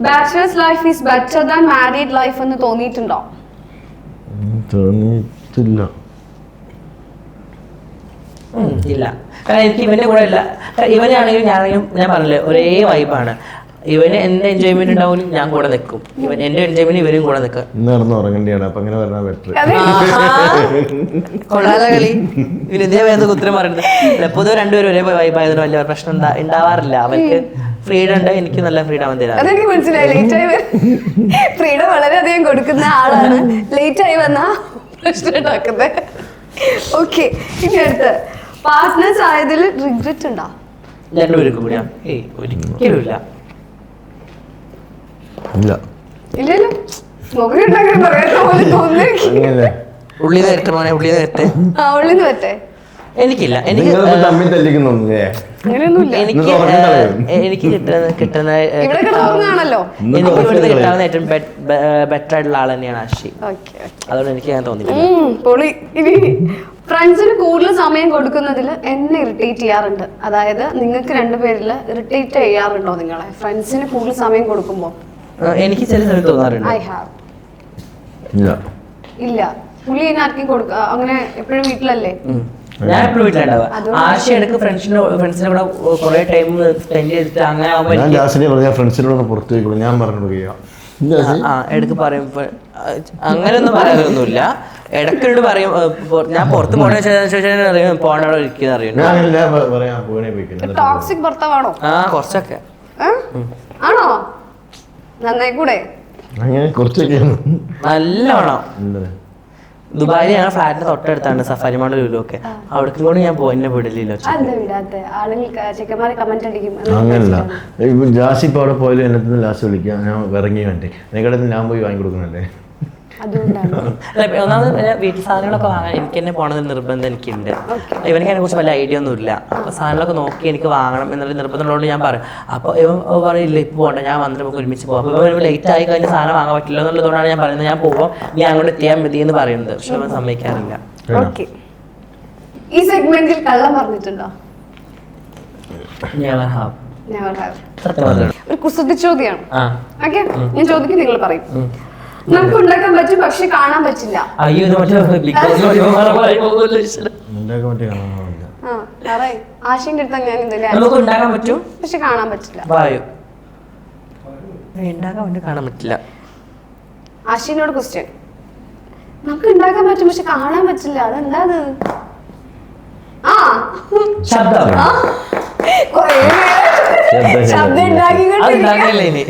bachelor's life is better than married life എന്ന് തോന്നിയിട്ടുണ്ടോ? തോന്നിയിട്ടില്ല. ഇല്ല. കാരണം എനിക്ക് ഇവന്റെ കൂടെ ഇല്ല ഇവനാണെങ്കിലും ഞാനാണെങ്കിലും ഞാൻ പറഞ്ഞില്ലേ ഒരേ വൈബാണ് ഇവന് എന്റെ എൻജോയ്മെന്റ് ഉണ്ടാവും ഞാൻ കൂടെ നിൽക്കും ഇവൻ എന്റെ എൻജോയ്മെന്റ് ഇവരും കൂടെ നിൽക്കും ഇന്ന് നടന്ന് ഉറങ്ങേണ്ടിയാണ്. അപ്പൊ അങ്ങനെ പറഞ്ഞാൽ ബെറ്റർ കൊള്ളാല കളി. വേദ ഉത്തരം പറയുന്നത് പൊതുവെ രണ്ടുപേരും ഒരേ വൈബായതിനും വലിയ പ്രശ്നം എന്താ ഉണ്ടാവാറില്ല. അവർക്ക് ഫ്രീഡം ഉണ്ട് എനിക്ക് നല്ല ഫ്രീഡം അതെനിക്ക് മനസ്സിലായി. ലേറ്റ് ആയി ഫ്രീഡം വളരെയധികം കൊടുക്കുന്ന ആളാണ്. ലേറ്റ് ആയി വന്നാ പ്രശ്നം ഉണ്ടാക്കുന്നത് ഓക്കെ ഇനി അടുത്ത്. പാർട്ട്നേഴ്സ് ആയതിൽ റിഗ്രറ്റ് ഉണ്ടോ? രണ്ടുപേർക്കും കൂടിയാ ഏയ് ഒരിക്കലും ഇല്ല. ഇല്ല. ഇല്ലല്ലോ മുഖം ഉണ്ടാക്കാൻ പറയാത്ത പോലെ തോന്നുന്നു അങ്ങനെ ഉള്ളി നേരത്തെ മോനെ ഉള്ളി നേരത്തെ ആ ഉള്ളിന്ന് പറ്റേ എനിക്കില്ല. എനിക്ക് തമ്മിൽ തല്ലിക്കുന്നൊന്നുമില്ലേ എനിക്ക് എനിക്ക് കിട്ടുന്ന കിട്ടുന്ന എനിക്ക് ഇവിടുന്ന് കിട്ടാവുന്ന ഏറ്റവും ബെറ്റർ ആയിട്ടുള്ള ആൾ തന്നെയാണ് ആഷി ഓക്കെ അതുകൊണ്ട് എനിക്ക് ഞാൻ ഇനി ഫ്രണ്ട്സിന് കൂടുതൽ സമയം കൊടുക്കുന്നതിൽ എന്നെ ഇറിറ്റേറ്റ് ചെയ്യാറുണ്ട്. അതായത് നിങ്ങൾക്ക് രണ്ടുപേരിൽ ഇറിറ്റേറ്റ് ചെയ്യാറുണ്ടോ നിങ്ങളെ? ഫ്രണ്ട്സിന് കൂടുതൽ സമയം കൊടുക്കുമ്പോൾ എനിക്ക് ചില സമയത്ത് തോന്നാറുണ്ട്. ഐ ഹാവ് ഇല്ല. ഇല്ല. പുള്ളി കൊടുക്ക ആർക്കും കൊടുക്ക അങ്ങനെ എപ്പോഴും വീട്ടിലല്ലേ. ഞാൻ എപ്പോഴും വീട്ടിലുണ്ടാവുക. അതുകൊണ്ട് ഇടയ്ക്ക് ഫ്രണ്ട്സിന്റെ ഫ്രണ്ട്സിന്റെ കൂടെ കുറെ ടൈം സ്പെൻഡ് ചെയ്തിട്ട് അങ്ങനെ ഞാൻ ജാസിനെ പറഞ്ഞ ഫ്രണ്ട്സിനോട് പുറത്തു പോയിക്കോളൂ ഞാൻ പറഞ്ഞു ആ ഇടയ്ക്ക് പറയും. അങ്ങനെയൊന്നും പറയാനൊന്നുമില്ല. ഇടയ്ക്കിട്ട് പറയും ഞാൻ പുറത്ത് ശേഷം അറിയാം പോകണവിടെ ഇരിക്കുന്ന അറിയാം ആ കുറച്ചൊക്കെ. ആണോ? നന്നായി കൂടെ അങ്ങനെ കുറച്ചൊക്കെ നല്ലോണം. ദുബായിൽ ഞങ്ങൾ ഫ്ലാറ്റിന്റെ തൊട്ടടുത്താണ് സഫാരി മാളിൽ ലുലു ഒക്കെ അവിടേക്കും കൂടെ ഞാൻ പോയി എന്നെ വിടലില്ല അങ്ങനല്ല. ഇപ്പൊ ജാസി ഇപ്പൊ അവിടെ പോയാലും എന്നെ ലാസ്റ്റ് വിളിക്കാം ഞാൻ ഇറങ്ങി വേണ്ടി. നിങ്ങളുടെ ഞാൻ പോയി വാങ്ങി കൊടുക്കുന്നുണ്ടേ അതുകൊണ്ടാണ്. ഒന്നാമത് വീട്ടിൽ സാധനങ്ങളൊക്കെ വാങ്ങാൻ എനിക്ക് തന്നെ പോകണമെന്ന് നിർബന്ധം എനിക്കുണ്ട്. ഇവനിക്ക് അതിനെ കുറിച്ച് വല്ല ഐഡിയ ഒന്നും ഇല്ല അപ്പൊ സാധനങ്ങളൊക്കെ നോക്കി എനിക്ക് വാങ്ങണം എന്നുള്ള നിർബന്ധമുള്ളതുകൊണ്ട് ഞാൻ പറയും. അപ്പൊ ഇവൻ പറയില്ല ഇപ്പൊ പോകണ്ട ഞാൻ വന്നിട്ട് നമുക്ക് ഒരുമിച്ച് പോകാം അപ്പൊ ലേറ്റ് ആയി കഴിഞ്ഞാൽ സാധനം വാങ്ങാൻ പറ്റില്ല എന്നുള്ളതുകൊണ്ടാണ് ഞാൻ പറയുന്നത്. ഞാൻ പോകും ഞാൻ അങ്ങോട്ട് എത്തിയാൽ മതി എന്ന് പറയുന്നത്. പക്ഷെ അവൻ സമ്മതിക്കാറില്ല. ഈ സെഗ്മെന്റിൽ കള്ളം പറഞ്ഞിട്ടുണ്ടോ? ഹാവ്. ഒരു കുസൃതി ചോദ്യമാണ്. ഓക്കെ ഞാൻ ചോദിക്കും നിങ്ങൾ പറയും. നമുക്ക് ഉണ്ടാക്കാൻ പറ്റും പക്ഷെ കാണാൻ പറ്റില്ല. അയ്യോ ഇത് മറ്റേ ബിഗ് ബോസ് ഉണ്ടാക്കാൻ പറ്റിയ കാണാനില്ല ആ അടുത്ത് ഞാൻ നമുക്ക് ഉണ്ടാക്കാൻ പറ്റും. പക്ഷെ കാണാൻ പറ്റില്ല. വായു ഉണ്ടാക്കാൻ വേണ്ടി കാണാൻ പറ്റില്ല. ആശിനോട് ക്വസ്റ്റ്യൻ നമുക്ക് ഉണ്ടാക്കാൻ പറ്റും പക്ഷെ കാണാൻ പറ്റില്ല. അതെന്താ അത്? ആ. ശബ്ദം. കുറേ ശബ്ദം ഇനി?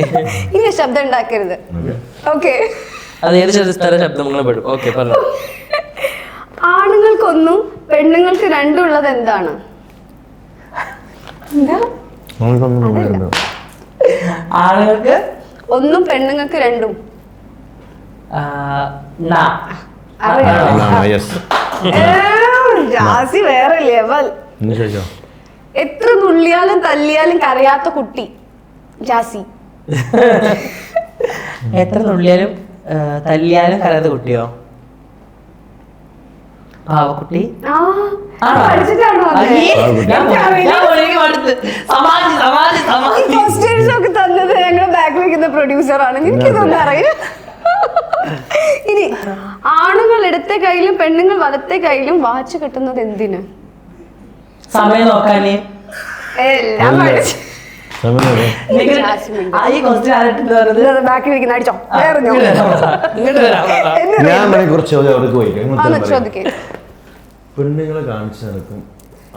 ഇനി ശബ്ദം ഉണ്ടാക്കരുത്. ഓക്കെ. അത് ഏത് ശബ്ദ സ്ഥല ശബ്ദങ്ങളും പെടും? ഓക്കെ പറഞ്ഞു. ആണുങ്ങൾക്കൊന്നും പെണ്ണുങ്ങൾക്ക് രണ്ടും ഉള്ളത് എന്താണ് ആളുകൾക്ക് ഒന്നും പെണ്ണുങ്ങൾക്ക് രണ്ടും. ജാസി വേറെ ലെവൽ എത്ര നുള്ളിയാലും തല്ലിയാലും കരയാത്ത കുട്ടി ജാസി. എത്ര നുള്ളിയാലും ആ, തല്ലിയാലും കരയാത്ത കുട്ടിയോ? പാവക്കുട്ടി? തന്നത് ഞങ്ങളുടെ ബാക്കിൽ പ്രൊഡ്യൂസർ ആണ്. എനിക്കിതൊന്നും അറിയാം ഇനി ആണുങ്ങൾ ഇടത്തെ കയ്യിലും പെണ്ണുങ്ങൾ വലത്തെ കയ്യിലും വാച്ച് കിട്ടുന്നത് എന്തിന്? സമയം നോക്കാനേ. എല്ലാം പഠിച്ചു ബാക്കിൽ വെക്കുന്ന അടിച്ചോ. ഞാൻ കുറച്ച് അവർക്ക് പോയി പെണ്ണുങ്ങളെ കാണിച്ചു നടക്കും.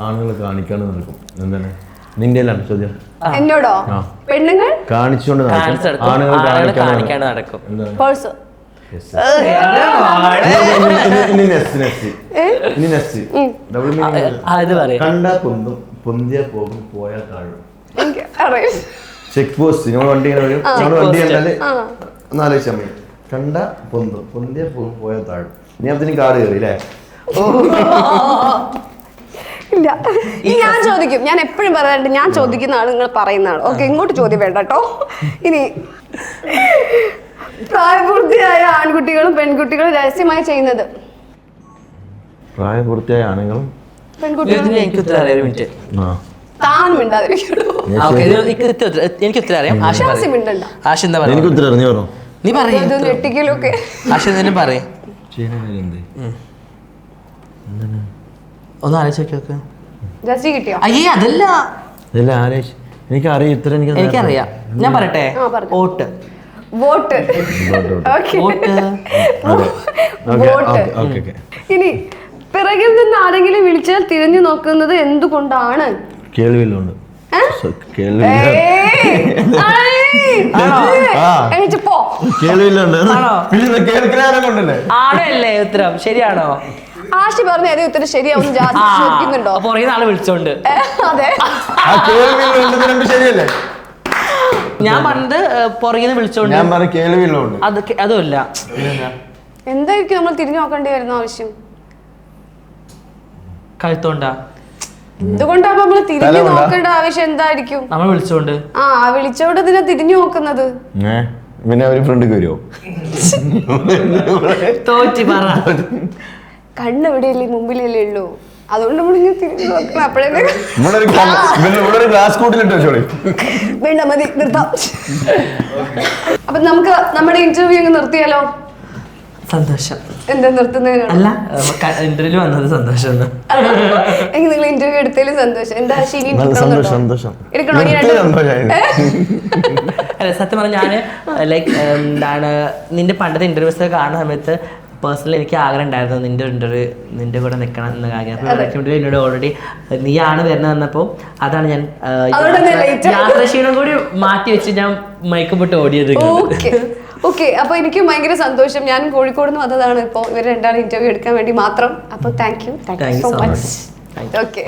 ആണുങ്ങളെ കാണിക്കാണ്ട് നടക്കും. എന്താണ്? നിന്റെ ചോദ്യം? എന്നോടോ? പെണ്ണുങ്ങൾ? കാണിച്ചുകൊണ്ട് നടക്കും. ആണുങ്ങൾ കാണിക്കാണ്ട് നടക്കും. പേഴ്സ് കണ്ടാ പൊന്തും പൊന്തിയാ പോകും പോയാൽ താഴും. എനിക്ക് ചെക്ക് പോസ്റ്റ്. നമ്മൾ വണ്ടി ഇങ്ങനെ വരും. ഞങ്ങൾ വണ്ടി. കണ്ടാൽ നാലേ ഒന്നാലോചിച്ചാൽ മതി. കണ്ട പൊന്ത്. പൊന്തിയ പോയ പോയാൽ താഴും. നീ അതിന് കാട് കയറി അല്ലേ ഇല്ല. ഇനി ഞാൻ ചോദിക്കും. ഞാൻ എപ്പോഴും പറയാറുണ്ട് ഞാൻ ചോദിക്കുന്ന ആൾ നിങ്ങൾ പറയുന്ന ആൾ. ഓക്കെ ഇങ്ങോട്ട് ചോദ്യം വേണ്ട കേട്ടോ. ഇനി പ്രായപൂർത്തിയായ ആൺകുട്ടികളും പെൺകുട്ടികളും രഹസ്യമായി ചെയ്യുന്നത്? പ്രായപൂർത്തിയായ ആണുങ്ങളും പെൺകുട്ടികളും എനിക്ക് ഉത്തരം താൻ എനിക്ക് ഉത്തരം- അറിയാം. ആശ ഷാസി പറയും. മിണ്ടണ്ട. ആശ എന്താ എനിക്ക് ഉത്തരം അറിഞ്ഞു പറഞ്ഞു നീ പറയും. ഇത് ഞെട്ടിക്കലൊക്കെ. ആശ എന്തെങ്കിലും പറയും. ചെയ്യുന്ന കാര്യം എന്ത് ഒന്ന് ആലോചിച്ച് നോക്കി നോക്ക്. ജസ്റ്റ് കിട്ടിയോ? അയ്യേ അതല്ല. ആരേഷ് എനിക്ക് അറിയാം ഇത്ര എനിക്ക് എനിക്കറിയാം. ഞാൻ പറയട്ടെ? ആ, പറഞ്ഞോ. Vote. Vote, vote. Okay vote. Okay okay okay. ഇനി പിറകിൽ നിന്ന് ആരെങ്കിലും വിളിച്ചാൽ തിരിഞ്ഞു നോക്കുന്നത് എന്തുകൊണ്ടാണ്? കേൾവില്ലുണ്ട് ഏ? കേൾവി ആ. എണീച്ച് പോ. കേൾവില്ലുണ്ട് ആണോ? പിന്നെ കേൾക്കാരെ കൊണ്ടല്ലേ? ആണല്ലേ ഉത്തരം. ശരിയാണോ? ആശി പറഞ്ഞ ഏതോ ഉത്തരം ശരിയാവും ജാസ്തി ആ, ചോദിക്കുന്നുണ്ടോ? നാളെ വിളിച്ചോണ്ട്. അതെ. ശരിയല്ലേ? ഞാൻ പണ്ട് പുറകെ നിന്ന് വിളിച്ചോണ്ട്. ഞാൻ പറഞ്ഞ അത് അതുമല്ല? എന്തായിരിക്കും നമ്മൾ തിരിഞ്ഞു നോക്കേണ്ടി വരുന്ന ആവശ്യം? കഴുത്തോണ്ടാ? എന്തുകൊണ്ടാണ് നമ്മൾ തിരിഞ്ഞു നോക്കേണ്ട ആവശ്യം എന്തായിരിക്കും? നമ്മൾ വിളിച്ചോണ്ട്. ആ വിളിച്ചോണ്ട് ഇതിനെ തിരിഞ്ഞു നോക്കുന്നത്. പിന്നെ ഒരു ഫ്രണ്ട് വരുമോ തോറ്റി പറ. കണ്ണ് എവിടെയല്ലേ മുമ്പിലല്ലേ ഉള്ളൂ? അതുകൊണ്ട് തിരിഞ്ഞു നോക്കണം. അപ്പോഴേ ഗ്ലാസ് വേണ്ട മതി നിർത്താം. അപ്പൊ നമുക്ക് നമ്മുടെ ഇന്റർവ്യൂ അങ്ങ് നിർത്തിയാലോ? സന്തോഷം. എന്താ അല്ല ഇന്റർവ്യൂ വന്നത് സന്തോഷം എനിക്ക് നിങ്ങൾ ഇന്റർവ്യൂ എടുത്തതിലും സന്തോഷം. എന്താ ശരി അല്ല സത്യം പറഞ്ഞാൽ ഞാൻ ലൈക്ക് എന്താണ് നിന്റെ പണ്ടത്തെ ഇന്റർവ്യൂസ് കാണുന്ന സമയത്ത് പേഴ്സണലി എനിക്ക് ആഗ്രഹം ഉണ്ടായിരുന്നു നിന്റെ ഇന്റർവ്യൂ നിന്റെ കൂടെ നിൽക്കണം എന്ന കാര്യം. അപ്പോൾ എന്നോട് ഓൾറെഡി നീ ആണ് വരുന്നത് വന്നപ്പോൾ അതാണ് ഞാൻ. യാത്രാക്ഷീണം കൂടി മാറ്റി വെച്ച് ഞാൻ മയക്കപ്പെട്ട് ഓടിയത്. ഓക്കെ അപ്പൊ എനിക്കും ഭയങ്കര സന്തോഷം. ഞാൻ കോഴിക്കോട് നിന്ന് വന്നതാണ്. ഇപ്പോൾ ഇവർ രണ്ടാളും ഇന്റർവ്യൂ എടുക്കാൻ വേണ്ടി മാത്രം. അപ്പൊ thank you thank you so much okay